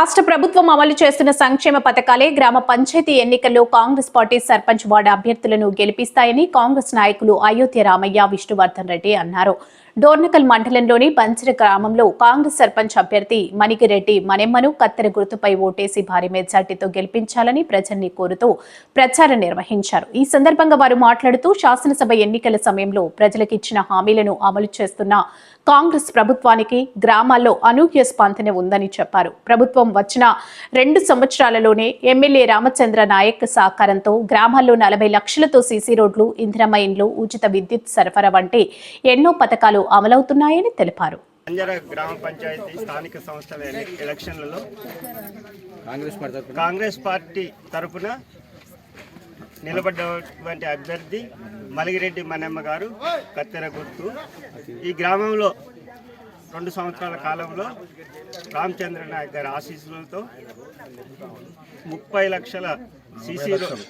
రాష్ట్ర ప్రభుత్వం అమలు చేస్తున్న సంక్షేమ పథకాలే గ్రామ పంచాయతీ ఎన్నికల్లో కాంగ్రెస్ పార్టీ సర్పంచ్ వార్డు అభ్యర్థులను గెలిపిస్తాయని కాంగ్రెస్ నాయకులు అయోధ్య రామయ్య విష్ణువర్ధన్ రెడ్డి అన్నారు. డోర్నకల్ మండలంలోని పంచర గ్రామంలో కాంగ్రెస్ సర్పంచ్ అభ్యర్థి మణికిరెడ్డి మణెమ్మను కత్తెర గుర్తుపై ఓటేసి భారీ మెజార్టీతో గెలిపించాలని ప్రజల్ని కోరుతూ ప్రచారం నిర్వహించారు. ఈ సందర్భంగా వారు మాట్లాడుతూ శాసనసభ ఎన్నికల సమయంలో ప్రజలకు ఇచ్చిన హామీలను అమలు చేస్తున్న కాంగ్రెస్ ప్రభుత్వానికి గ్రామాల్లో అనూహ్య స్పందన ఉందని చెప్పారు. ప్రభుత్వం వచ్చిన రెండు సంవత్సరాలలోనే ఎమ్మెల్యే రామచంద్ర నాయక్ సహకారంతో గ్రామాల్లో నలభై లక్షలతో సీసీ రోడ్లు ఇంద్రమ ఇండ్లు ఉచిత విద్యుత్ సరఫరా వంటి ఎన్నో పథకాలు అమలవుతున్నాయని తెలిపారు. అంజర గ్రామ పంచాయతీ స్థానిక సంస్థల ఎలక్షన్లలో కాంగ్రెస్ పార్టీ తరపున? కాంగ్రెస్ పార్టీ తరపున నిలబడ్డటువంటి అభ్యర్థి మలిగిరెడ్డి మనమ్మ గారు కత్తెర గుర్తు. ఈ గ్రామంలో రెండు సంవత్సరాల కాలంలో రామచంద్ర నాయక్ గారి ఆశీస్సులతో ముప్పై లక్షల సీసీ రోడ్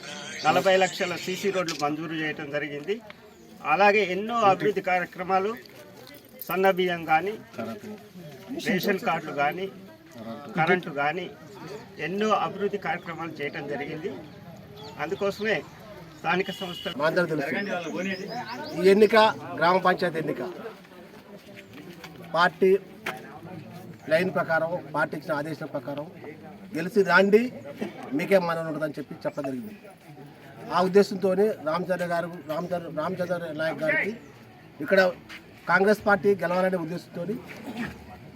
నలభై లక్షల సీసీ రోడ్లు మంజూరు చేయడం జరిగింది. అలాగే ఎన్నో అభివృద్ధి కార్యక్రమాలు సన్న బియ్యం కానీ రేషన్ కార్డులు కానీ కరెంటు కానీ ఎన్నో అభివృద్ధి కార్యక్రమాలు చేయటం జరిగింది. అందుకోసమే స్థానిక సంస్థ ఈ ఎన్నిక గ్రామ పంచాయతీ ఎన్నిక. పార్టీ లైన్ ప్రకారం పార్టీ ఇచ్చిన ఆదేశం ప్రకారం గెలిచి రాండి మీకే మనం ఉంటుందని చెప్పి చెప్పడం జరిగింది. ఆ ఉద్దేశంతో రామచంద్ర గారు రామచంద్ర రామచంద్ర నాయక్ గారికి ఇక్కడ కాంగ్రెస్ పార్టీ గెలవాలనే ఉద్దేశంతో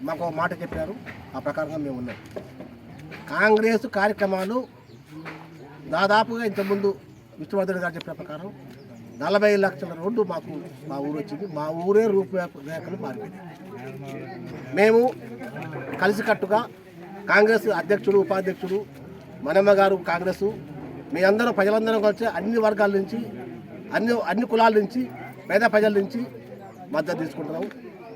మాకు మాట చెప్పారు. ఆ ప్రకారంగా మేము ఉన్నాం. కాంగ్రెస్ కార్యక్రమాలు దాదాపుగా ఇంతకుముందు విష్ణువర్ధన్ గారు చెప్పిన ప్రకారం నలభై లక్షల రోడ్డు మాకు మా ఊరు వచ్చింది. మా ఊరే రూపురేఖలు మారిపోయింది. మేము కలిసికట్టుగా కాంగ్రెస్ అధ్యక్షుడు ఉపాధ్యక్షుడు మనమ్మ గారు కాంగ్రెస్ మీ అందరూ ప్రజలందరం కలిసి అన్ని వర్గాల నుంచి అన్ని అన్ని కులాల నుంచి పేద ప్రజల నుంచి మద్దతు తీసుకుంటున్నాము.